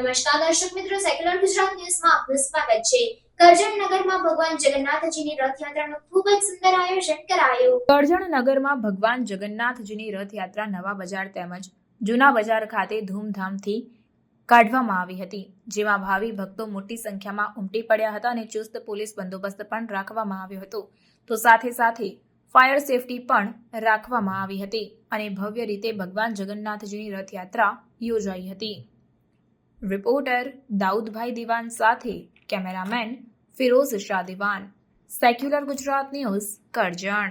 નમસ્કાર દર્શક મિત્રો સેક્યુલર ગુજરાત ન્યૂઝમાં આપનું સ્વાગત છે. કરજણ નગરમાં ભગવાન જગન્નાથજીની રથયાત્રાનું ખૂબ જ સુંદર આયોજન કરાયું. કરજણ નગરમાં ભગવાન જગન્નાથજીની કાઢવામાં આવી હતી, જેમાં ભાવિ ભક્તો મોટી સંખ્યામાં ઉમટી પડ્યા હતા અને ચુસ્ત પોલીસ બંદોબસ્ત પણ રાખવામાં આવ્યો હતો. તો સાથે સાથે ફાયર સેફટી પણ રાખવામાં આવી હતી અને ભવ્ય રીતે ભગવાન જગન્નાથજીની રથયાત્રા યોજાઈ હતી. રિપોર્ટર દાઉદભાઈ દિવાન સાથે cameraman Firoz Shah Diwan. Secular Gujarat news Karjan.